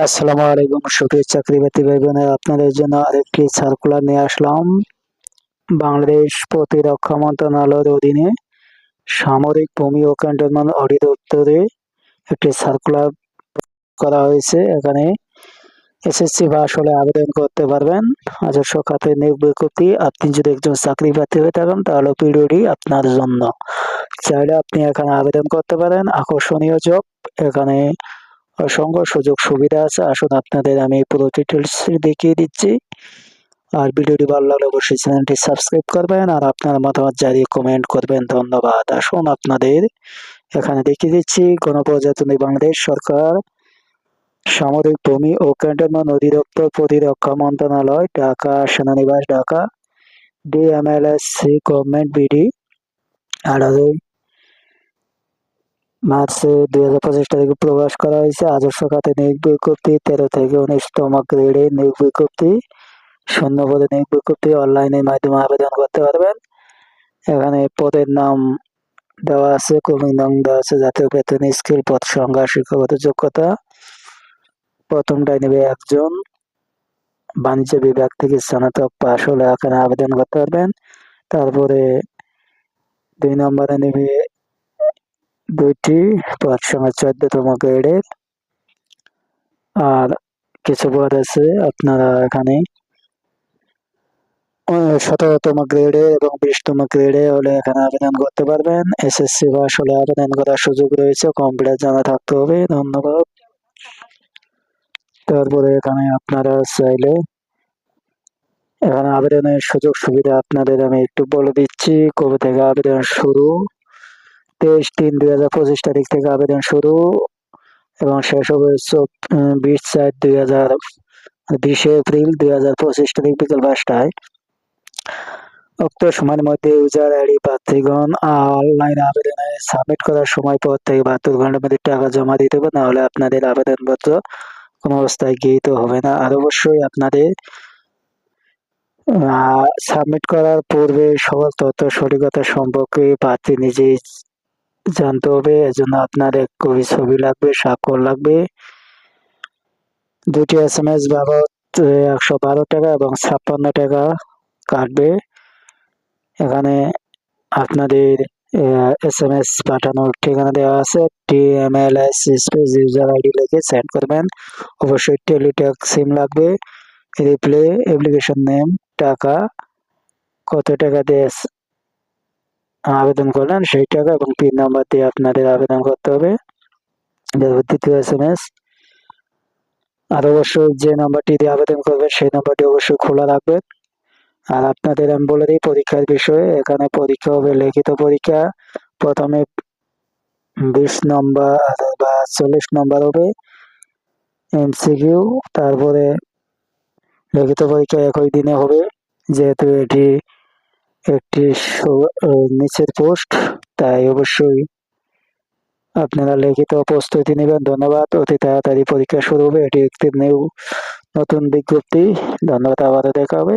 আসসালামু আলাইকুম সুপ্রিয় চাকরি বাতি ভাই বোনেরা, আপনাদের জন্য আরেকটি সার্কুলার নিয়ে আসলাম। বাংলাদেশ প্রতিরক্ষা মন্ত্রণালয়ের অধীনে সামরিক ভূমি ও ক্যান্টনমেন্ট অধিদপ্তরে একটি সার্কুলার করা হয়েছে। এখানে এসএসসি বা আসলে আবেদন করতে পারবেন। রাজস্ব খাতে নিয়োগ বিজ্ঞপ্তি আপনি যদি একজন চাকরি প্রার্থী হয়ে থাকেন তাহলে পিরিয়ডই আপনার জন্য। চাইলে আপনি এখানে আবেদন করতে পারেন। আকর্ষণীয় জব এখানে অসংখ্য সুযোগ সুবিধা আছে। আসুন আপনাদের আমি পুরো ডিটেলস দেখিয়ে দিচ্ছি। আর ভিডিওটি ভালো লাগলে অবশ্যই চ্যানেলটি সাবস্ক্রাইব করবেন আর আপনার মতামত জারি কমেন্ট করবেন। ধন্যবাদ। আসুন আপনাদের এখানে দেখিয়ে দিচ্ছি, গণপ্রজাতন্ত্রী বাংলাদেশ সরকার সামরিক ভূমি ও ক্যান্টনমেন্ট অধিদপ্তর প্রতিরক্ষা মন্ত্রণালয়, ঢাকা, সেনানিবাস, ঢাকা, ডিএমএলএসসি, গভর্নমেন্ট, বিডি আঠারোই মার্চ দুই হাজার পঁচিশ তারিখে প্রকাশ করা হয়েছে। আদর্শ খাতে নিয়োগ বিজ্ঞপ্তি, তেরো থেকে উনিশতম গ্রেডে নিয়োগ বিজ্ঞপ্তি, শূন্য পদে নিয়োগ বিজ্ঞপ্তি অনলাইনের মাধ্যমে আবেদন করতে পারবেন। এখানে পদের নাম দেওয়া আছে কর্মী নাম দেওয়া আছে, জাতীয় বেতন স্কিল পদ সংজ্ঞা শিক্ষাগত যোগ্যতা। প্রথমটাই নেবে একজন। বাণিজ্য বিভাগ থেকে স্নাতক পাশ হলে এখানে আবেদন করতে পারবেন। তারপরে দুই নম্বরে নেবে দুইটি পদ সংখ্যা চোদ্দতম গ্রেডের। আর কিছু পদ আছে আপনারা এখানে। সতেরোতম গ্রেডে এবং বিশতম গ্রেডে হলে এখানে আবেদন করতে পারবেন। এসএসসি পাস হলে আবেদন করার সুযোগ রয়েছে। কম্পিউটার জানা থাকতে হবে। ধন্যবাদ। তারপরে এখানে আপনারা চাইলে এখানে আবেদনের সুযোগ সুবিধা আপনাদের আমি একটু বলে দিচ্ছি। কবে থেকে আবেদন শুরু? তেইশ তিন দুই হাজার পঁচিশ তারিখ থেকে আবেদন শুরু এবং শেষ হবে বিশ চার দুই হাজার বিশে এপ্রিল দুই হাজার পঁচিশ তারিখ বিকেল পাঁচটায়। উক্ত সময়ের মধ্যে ইউজার আইডি প্রার্থীগণ অনলাইন আবেদনে সাবমিট করার সময় পর থেকে বাহাত্তর ঘণ্টার মধ্যে টাকা জমা দিতে হবে, নাহলে আপনাদের আবেদনপত্র কোনো অবস্থায় গৃহীত হবে না। আর অবশ্যই আপনাদের সাবমিট করার পূর্বে সকল তথ্য, সঠিকতা সম্পর্কে প্রার্থী নিজেই জানতে হবে, এজন্য আপনার এক কপি ছবি লাগবে, স্বাক্ষর লাগবে। দুটি এস এম এস বাবদ একশো বারো টাকা এবং ছাপ্পান্ন টাকা কাটবে। এখানে আপনাদের এস এম এস পাঠানোর ঠিকানা দেওয়া আছে। T M L S space user ID লিখে সেন্ড করবেন। অবশ্যই টেলিটক সিম লাগবে। রিপ্লে অ্যাপ্লিকেশন নেম টাকা, কত টাকা দিয়ে আবেদন করলেন, সেই টাকা এবং পিন নাম্বার দিয়ে আপনাদের আবেদন করতে হবে। দ্বিতীয় এস এম এস আর অবশ্যই যে নাম্বারটি দিয়ে আবেদন করবেন, সেই নাম্বারটি অবশ্যই খোলা রাখবেন আর আপনাদের আমি বলে দিই, পরীক্ষার বিষয়ে এখানে পরীক্ষা হবে, লিখিত পরীক্ষা। প্রথমে বিশ নম্বর বা চল্লিশ নম্বর হবে এমসিকিউ তারপরে লিখিত পরীক্ষা একই দিনে হবে, যেহেতু এটি একটি নিচের পোস্ট, তাই অবশ্যই আপনারা লিখিত প্রস্তুতি নেবেন। ধন্যবাদ, অতি তাড়াতাড়ি পরীক্ষা শুরু হবে। এটি একটি নিউ, নতুন বিজ্ঞপ্তি। ধন্যবাদ, আবারও দেখা হবে।